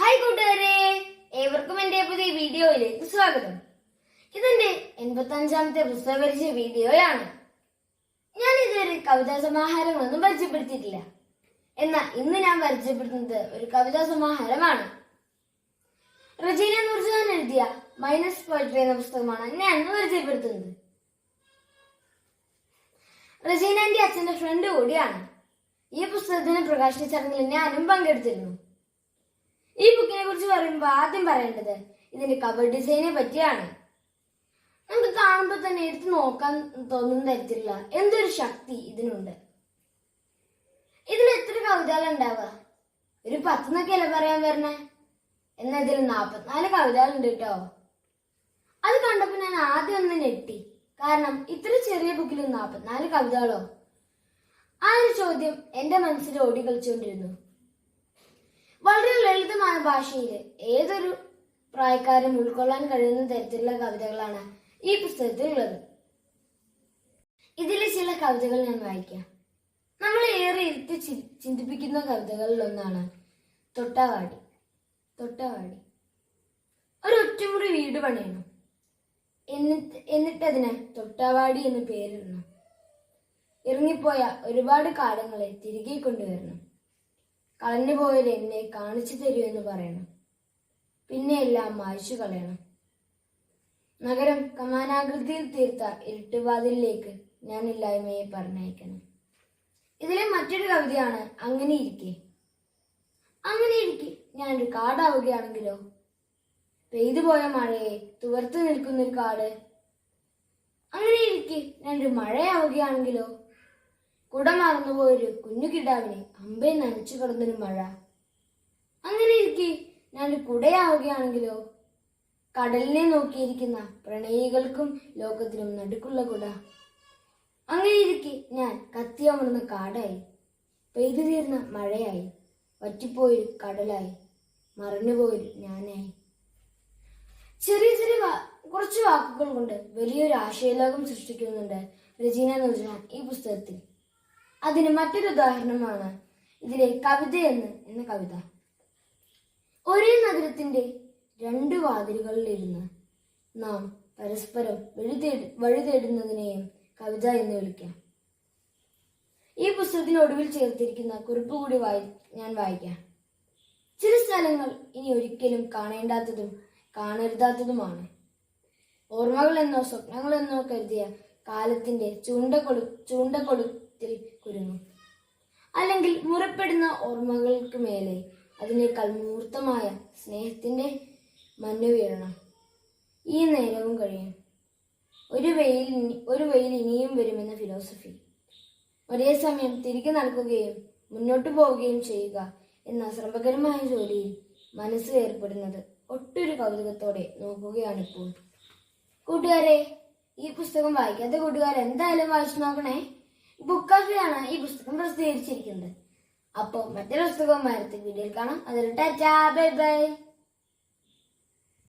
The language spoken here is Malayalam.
ഹായ് കൂട്ടുകാരെ ഏവർക്കും എന്റെ പുതിയ വീഡിയോയിലേക്ക് സ്വാഗതം. ഇതെന്റെ എൺപത്തി അഞ്ചാമത്തെ പുസ്തക പരിചയ വീഡിയോയാണ്. ഞാൻ ഇതുവരെ കവിതാ സമാഹാരങ്ങളൊന്നും പരിചയപ്പെടുത്തിയിട്ടില്ല. എന്നാൽ ഇന്ന് ഞാൻ പരിചയപ്പെടുത്തുന്നത് ഒരു കവിതാ സമാഹാരമാണ്. റജീന നൂർജാൻ എഴുതിയ മൈനസ് പോയിട്രി എന്ന പുസ്തകമാണ് ഞാൻ ഇന്ന് പരിചയപ്പെടുത്തുന്നത്. റജീന എന്റെ അച്ഛന്റെ ഫ്രണ്ട് കൂടിയാണ്. ഈ പുസ്തകത്തിന് പ്രകാശന ചടങ്ങിൽ ഞാനും പങ്കെടുത്തിരുന്നു. ഈ ബുക്കിനെ കുറിച്ച് പറയുമ്പോൾ ആദ്യം പറയേണ്ടത് ഇതിന്റെ കവർ ഡിസൈനെ പറ്റിയാണ്. നമുക്ക് കാണുമ്പോൾ തന്നെ എടുത്ത് നോക്കാൻ തോന്നുന്ന തരത്തിലുള്ള എന്തൊരു ശക്തി ഇതിനുണ്ട്. ഇതിൽ എത്ര കവിതകൾ ഉണ്ടാവുക? ഒരു പത്തെന്നൊക്കെയല്ലേ പറയാൻ വരണേ? എന്നാൽ ഇതിൽ നാപ്പത്തിനാല് കവിതകൾ ഉണ്ട് കേട്ടോ. അത് കണ്ടപ്പോൾ ഞാൻ ആദ്യം ഒന്ന് ഞെട്ടി. കാരണം ഇത്ര ചെറിയ ബുക്കിൽ നാപ്പത്തിനാല് കവിതകളോ? ആ ഒരു ചോദ്യം എന്റെ മനസ്സിൽ ഓടി കളിച്ചുകൊണ്ടിരുന്നു വളരെ ലളിതമായ ഭാഷയിൽ ഏതൊരു പ്രായക്കാരും ഉൾക്കൊള്ളാൻ കഴിയുന്ന തരത്തിലുള്ള കവിതകളാണ് ഈ പുസ്തകത്തിൽ ഉള്ളത്. ഇതിലെ ചില കവിതകൾ ഞാൻ വായിക്കാം. നമ്മൾ ഏറെ ഇരുത്തി ചിന്തിപ്പിക്കുന്ന കവിതകളിൽ ഒന്നാണ് തൊട്ടാവാടി തൊട്ടാവാടി. ഒരു ഒറ്റമുറി വീട് പണിയണം. എന്നിട്ട് എന്നിട്ടതിന് തൊട്ടാവാടി എന്ന് പേരിടണം. ഇറങ്ങിപ്പോയ ഒരുപാട് കാലങ്ങളെ തിരികെ കൊണ്ടുവരണം. കളഞ്ഞുപോയത് എന്നെ കാണിച്ചു തരൂ എന്ന് പറയണം. പിന്നെ എല്ലാം മായ്ച്ചു കളയണം. നഗരം കമാനാകൃതിയിൽ തീർത്ത ഇരുട്ടുവാതിലിലേക്ക് ഞാൻ ഇല്ലായ്മയെ പറഞ്ഞയക്കണം. ഇതിലെ മറ്റൊരു കവിതയാണ് അങ്ങനെ ഇരിക്കെ അങ്ങനെ ഇരിക്കെ ഞാനൊരു കാടാവുകയാണെങ്കിലോ? പെയ്തു പോയ മഴയെ തുവർത്ത് നിൽക്കുന്നൊരു കാട്. അങ്ങനെ ഇരിക്കെ ഞാനൊരു മഴയാവുകയാണെങ്കിലോ? കുട മറന്നുപോയൊരു കുഞ്ഞു കിടാവിനെ അമ്പേ നനച്ചു കിടന്നൊരു മഴ. അങ്ങനെ ഇരിക്കെ ഞാൻ കുടയാവുകയാണെങ്കിലോ? കടലിനെ നോക്കിയിരിക്കുന്ന പ്രണയികൾക്കും ലോകത്തിനും നടുക്കുള്ള കുട. അങ്ങനെ ഇരിക്കെ ഞാൻ കത്തിയമർന്ന കാടായി. പെയ്തു തീർന്ന മഴയായി. വറ്റിപ്പോയൊരു കടലായി. മറഞ്ഞുപോയൊരു ഞാനായി. ചെറിയ ചെറിയ കുറച്ച് വാക്കുകൾ കൊണ്ട് വലിയൊരു ആശയലോകം സൃഷ്ടിക്കുന്നുണ്ട് രചന നൂർജഹാൻ ഈ പുസ്തകത്തിൽ. അതിന് മറ്റൊരു ഉദാഹരണമാണ് ഇതിലെ കവിത എന്ന് എന്ന കവിത. ഒരേ നഗരത്തിന്റെ രണ്ട് വാതിലുകളിലിരുന്ന് നാം പരസ്പരം വഴി തേടി തേടുന്നതിനെയും കവിത എന്ന് വിളിക്കാം. ഈ പുസ്തകത്തിന് ഒടുവിൽ ചേർത്തിരിക്കുന്ന കുറിപ്പ് കൂടി വായി ഞാൻ വായിക്കാം. ചില സ്ഥലങ്ങൾ ഇനി ഒരിക്കലും കാണേണ്ടാത്തതും കാണരുതാത്തതുമാണ്. സ്വപ്നങ്ങൾ ചൂണ്ട കരുതിയ കാലത്തിന്റെ ചൂണ്ടക്കൊടു ചൂണ്ടക്കൊടുത്തിൽ കുരുങ്ങും. അല്ലെങ്കിൽ മുറപ്പെടുന്ന ഓർമ്മകൾക്ക് മേലെ അതിനേക്കാൾ മൂർത്തമായ സ്നേഹത്തിന്റെ മഞ്ഞു വീഴണം. ഈ നേരവും കഴിയും. ഒരു വെയിൽ ഒരു വെയിൽ ഇനിയും വരുമെന്ന ഫിലോസഫി ഒരേ സമയം തിരികെ നടക്കുകയും മുന്നോട്ടു പോവുകയും ചെയ്യുക എന്ന ശ്രമകരമായ ജോലിയിൽ മനസ്സ് ഏർപ്പെടുന്നത് ഒട്ടൊരു കൗതുകത്തോടെ നോക്കുകയാണിപ്പോൾ. കൂട്ടുകാരെ ഈ പുസ്തകം വായിക്കാത്ത കൂട്ടുകാർ എന്തായാലും വായിച്ചു നോക്കണേ? ബുക്ക് ആണ് ഈ പുസ്തകം പ്രസിദ്ധീകരിച്ചിരിക്കുന്നത്. അപ്പോൾ മറ്റൊരു പുസ്തകവും അടുത്ത വീഡിയോയിൽ കാണാം. അതൊരു ടാറ്റാ ബൈ ബൈ.